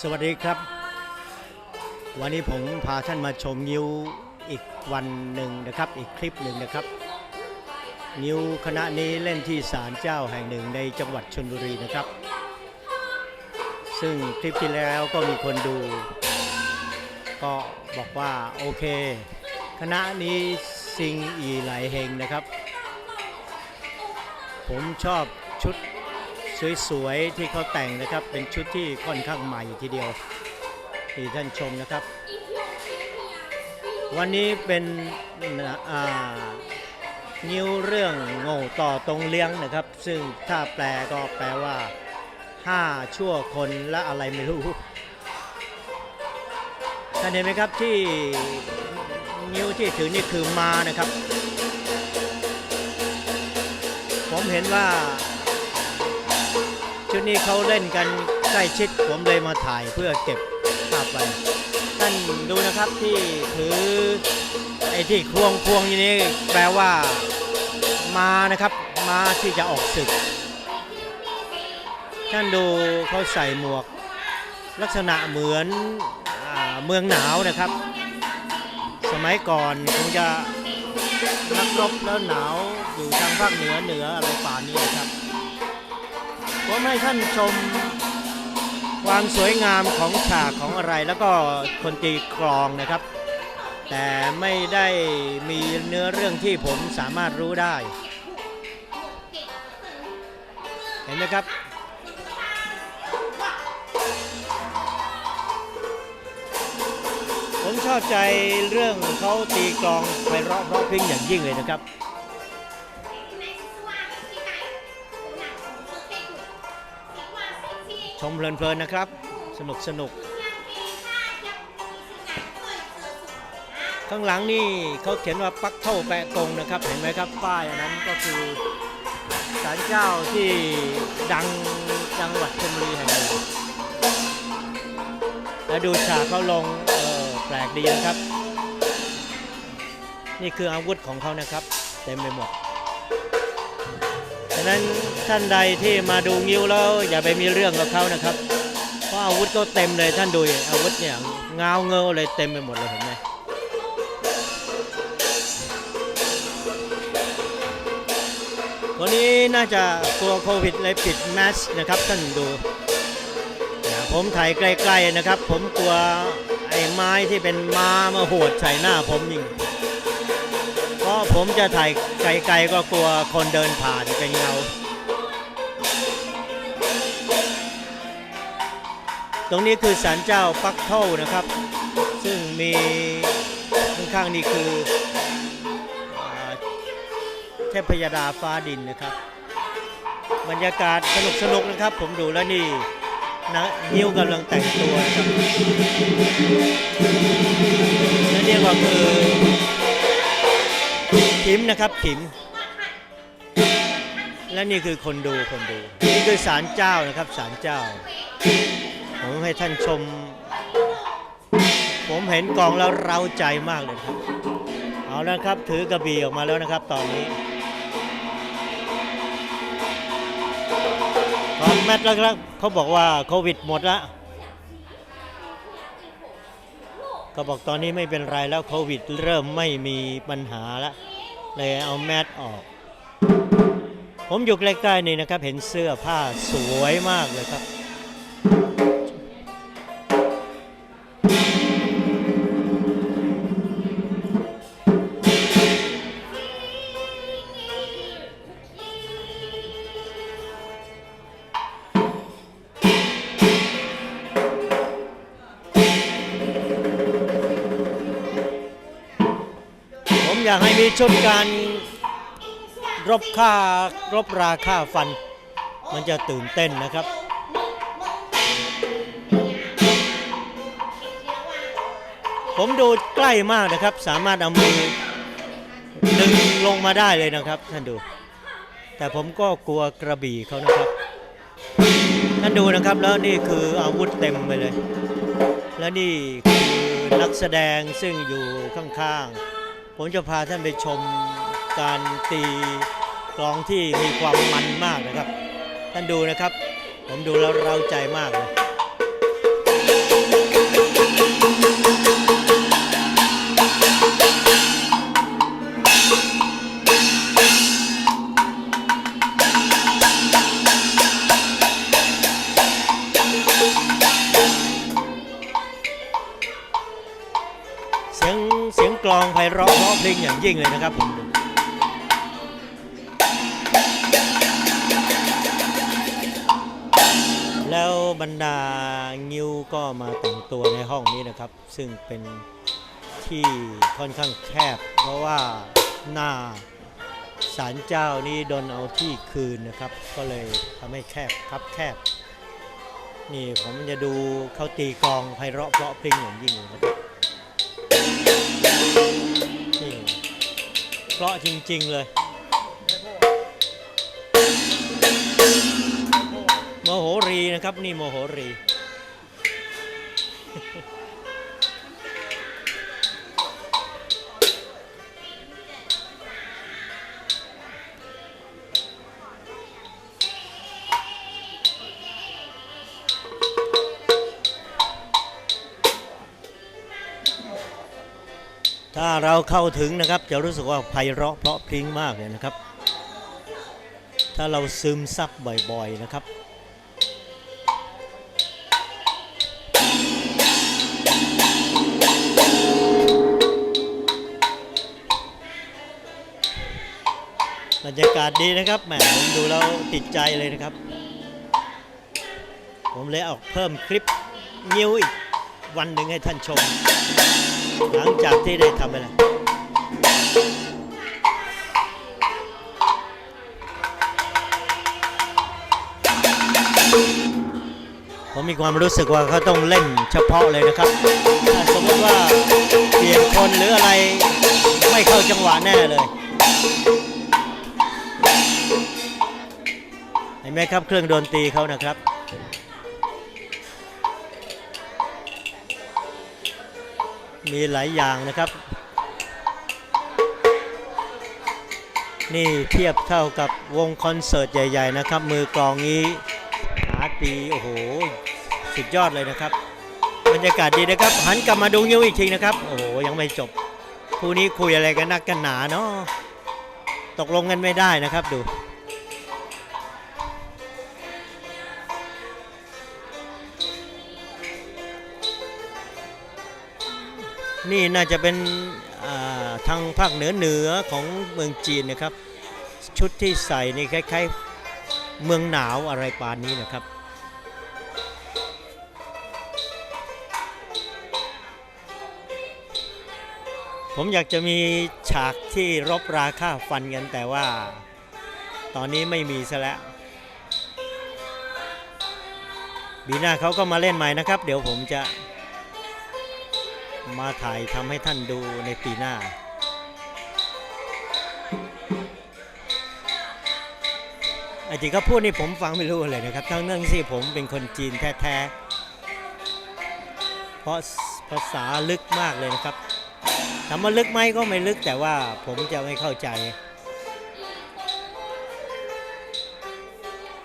สวัสดีครับ วันนี้ผมพาท่านมาชมงิ้วอีกวันหนึ่งนะครับ อีกคลิปหนึ่งนะครับงิ้วคณะนี้เล่นที่ศาลเจ้าแห่งหนึ่งในจังหวัดชนบุรีนะครับ ซึ่งคลิปที่แล้วก็มีคนดู ก็บอกว่าโอเค คณะนี้ซิงอีหลายเฮงนะครับ ผมชอบชุด สวยๆที่เขาแต่งนะครับ เป็นชุดที่ค่อนข้างใหม่ทีเดียวที่ท่านชมนะครับ วันนี้เป็นนิ้วเรื่องโง่ต่อตรงเลี้ยงนะครับ ซึ่งถ้าแปลก็แปลว่าห้าชั่วคนและอะไรไม่รู้ท่านเห็นไหมครับที่นิ้วที่ถือนี่คือมานะครับ ผมเห็นว่า ชุดนี้เขาเล่นกันใกล้ชิดผมเลยมาถ่ายเพื่อเก็บภาพไว้ท่านดูนะครับที่ถือไอ้ที่ควงควงอย่างนี้แปลว่ามานะครับมาที่จะออกศึก ท่านดูเขาใส่หมวก ลักษณะเหมือนอเมืองหนาวนะครับ สมัยก่อนคงจะนักรบแล้วหนาวอยู่ทางภาคเหนือเหนืออะไรป่านี้นะครับ ผมให้ท่านชมความสวยงามของฉากของอะไรแล้วก็คนตีกลองนะครับ แต่ไม่ได้มีเนื้อเรื่องที่ผมสามารถรู้ได้ เห็นไหมครับผมชอบใจเรื่องเขาตีกลองไพเราะเพราะพิ้งอย่างยิ่งเลยนะครับ มเพลินๆนะครับ สนุกสนุกข้างหลังนี่เขาเขียนว่าปักเท่าแปะกงนะครับ เห็นไหมครับป้ายอันนั้นก็คือศาลเจ้าที่ดังจังหวัดชลบุรีแห่งหนึ่งแล้วดูฉากเขาลงเออแปลกดีนะครับ นี่คืออาวุธของเขานะครับ เต็มไปหมด นั้นท่านใดที่มาดูงิ้วแล้วอย่าไปมีเรื่องกับเขานะครับ เพราะอาวุธก็เต็มเลยท่านดูอาวุธเนี่ยเงาเงาเลยเต็มไปหมดเลยเห็นไหมวันนี้น่าจะกลัวโควิดเลยปิดแมสนะครับท่านดูผมถ่ายใกล้ๆนะครับ ผมกลัวไอ้ไม้ที่เป็นม้ามาหวดใส่หน้าผมยิง ผมจะถ่ายไกลๆก็กลัวคนเดินผ่านเป็นเงา ตรงนี้คือศาลเจ้าปักเท่านะครับ ซึ่งมีข้างๆนี่คืออเทพยดาฟ้าดินนะครับ บรรยากาศสนุกๆนะครับ ผมดูแล้วนี่นะนิ้วกำลังแต่งตัวนะครับและนี่ก็คือ ขิมนะครับขิม และนี่คือคนดูคนดู นี่คือศาลเจ้านะครับศาลเจ้า ผมให้ท่านชม ผมเห็นกองแล้วเร้าใจมากเลยครับ เอาแล้วครับถือกระบี่ออกมาแล้วนะครับตอนนี้ตอนแมทแล้วครับเขาบอกว่าโควิดหมดแล้วก็บอกตอนนี้ไม่เป็นไรแล้วโควิดเริ่มไม่มีปัญหาแล้ว เลยเอาแมสออก ผมอยู่ใกล้ๆนี่นะครับ เห็นเสื้อผ้าสวยมากเลยครับากให้มีชุดการรบค่ารบราค่าฟัน มันจะตื่นเต้นนะครับผมดูใกล้มากนะครับ สามารถเอามือดึงลงมาได้เลยนะครับ ท่านดู แต่ผมก็กลัวกระบี่เขานะครับ ท่านดูนะครับแล้วนี่คืออาวุธเต็มไปเลย และนี่คือนักแสดงซึ่งอยู่ข้างๆ ผมจะพาท่านไปชมการตีกลองที่มีความมันมากนะครับ ท่านดูนะครับ ผมดูแล้วเราใจมากเลย องไพเราะเพราะพริ้งอย่างยิ่งเลยนะครับผมแล้วบรรดางิ้วก็มาแต่งตัวในห้องนี้นะครับ ซึ่งเป็นที่ค่อนข้างแคบ เพราะว่าหน้าศาลเจ้านี้โดนเอาที่คืนนะครับ ก็เลยทำให้แคบครับแคบ นี่ผมจะดูเขาตีกองไพเราะเพราะพริ้งอย่างยิ่งเลยนะครับ เพราะจริง ๆ เลย โมโหรีนะครับ นี่โมโหรี ถ้าเราเข้าถึงนะครับจะรู้สึกว่าไพเราะเพราะพริ้งมากเลยนะครับ ถ้าเราซึมซับบ่อยๆนะครับบรรยากาศดีนะครับแหมผมดูแล้วติดใจเลยนะครับ ผมเลยเอาเพิ่มคลิปนิ้วอีกวันหนึ่งให้ท่านชม หลังจากที่ได้ทำไปแล้วผมมีความรู้สึกว่าเขาต้องเล่นเฉพาะเลยนะครับ ถ้าสมมติว่าเปลี่ยนคนหรืออะไรไม่เข้าจังหวะแน่เลย เห็นไหมครับเครื่องดนตรีเขานะครับ มีหลายอย่างนะครับ นี่เทียบเท่ากับวงคอนเสิร์ตใหญ่ ๆ นะครับ มือกลองนี้หาตีโอ้โหสุดยอดเลยนะครับบรรยากาศดีนะครับ หันกลับมาดูยิ้วอีกทีนะครับ โอ้โหยังไม่จบคู่นี้คุยอะไรกันนักกันหนาเนาะตกลงกันไม่ได้นะครับดู นี่น่าจะเป็นาทางภาคเหนือเหนือของเมืองจีนนะครับ ชุดที่ใส่นี่คล้ายๆเมืองหนาวอะไรปานนี้นะครับผมอยากจะมีฉากที่รบราค่าฟันกันแต่ว่าตอนนี้ไม่มีซะแล้วบีหน้าเขาก็มาเล่นใหม่นะครับ เดี๋ยวผมจะ มาถ่ายทำให้ท่านดูในปีหน้า ไอ้ที่เขาพูดนี่ผมฟังไม่รู้เลยนะครับ ทั้งเรื่องที่ผมเป็นคนจีนแท้ๆ เพราะภาษาลึกมากเลยนะครับถามว่าลึกไหมก็ไม่ลึกแต่ว่าผมจะไม่เข้าใจ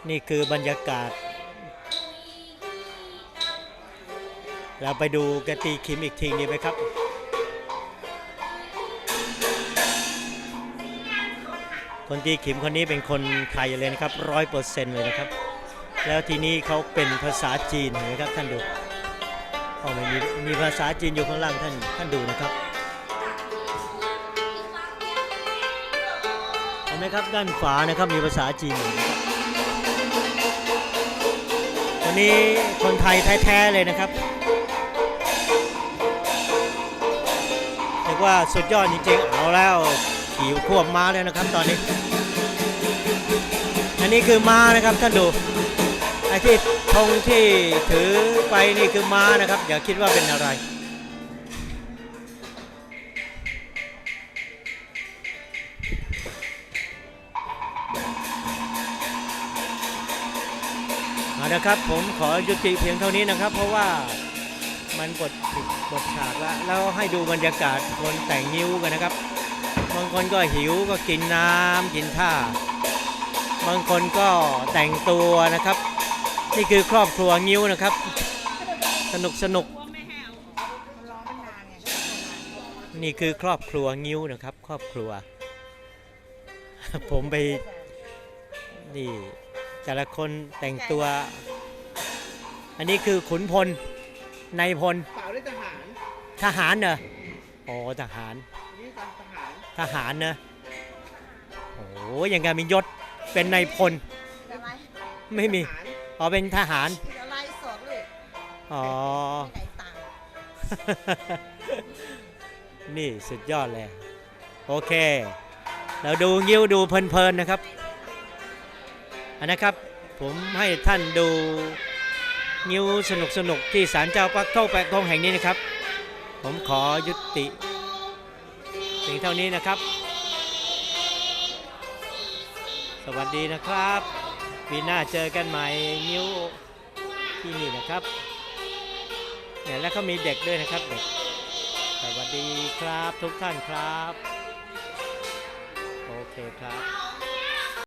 นี่คือบรรยากาศ เราไปดูกตีคิมอีกทีดีไหมครับคนตีคิมคนนี้เป็นคนไทยเลยนะครับร้อยเปอร์เซ็นต์เลยนะครับ แล้วทีนี้เขาเป็นภาษาจีนเห็นไหมครับท่านดูอ๋อไม่มีมีภาษาจีนอยู่ข้างล่างท่านท่านดูนะครับเห็นไหมครับด้านขวานะครับมีภาษาจีนอยู่นะครับคนนี้คนไทยแท้ๆเลยนะครับ ว่าสุดยอดจริงๆเอาแล้วขี่ควบม้าแล้วนะครับตอนนี้ อันนี้คือม้านะครับท่านดูไอ้ที่ธงที่ถือไปนี่คือม้านะครับ อย่าคิดว่าเป็นอะไรเอานะครับผมขอยุติเพียงเท่านี้นะครับ เพราะว่า มันบทบทฉากแล้วแล้วให้ดูบรรยากาศคนแต่งนิ้วกันนะครับ บางคนก็หิวก็กินน้ำกินท่า บางคนก็แต่งตัวนะครับ นี่คือครอบครัวงิ้วนะครับ สนุกสนุก นี่คือครอบครัวงิ้วนะครับ ครอบครัว ผมไปนี่แต่ละคนแต่งตัว อันนี้คือขุนพล นายพลเปล่าด้วยทหารทหารเหรออ๋อทหารนี่ทหารนะโอ้ยยังไงมียศเป็นนายพลอะไรไม่มีอ๋อเป็นทหารอะไรสอนลูกอ๋อไม่ได้ตังค์นี่สุดยอดเลยโอเค เราดูงิ้วดูเพลินๆนะครับอันนะครับผมให้ท่านดู งิ้วสนุกๆที่ศาลเจ้าปักเท่าแปะทองแห่งนี้นะครับ ผมขอยุติเพียงเท่านี้นะครับ สวัสดีนะครับปีหน้าเจอกันใหม่งิ้วที่นี่นะครับเนี่ยแล้วก็มีเด็กด้วยนะครับเด็กสวัสดีครับทุกท่านครับ โอเคครับ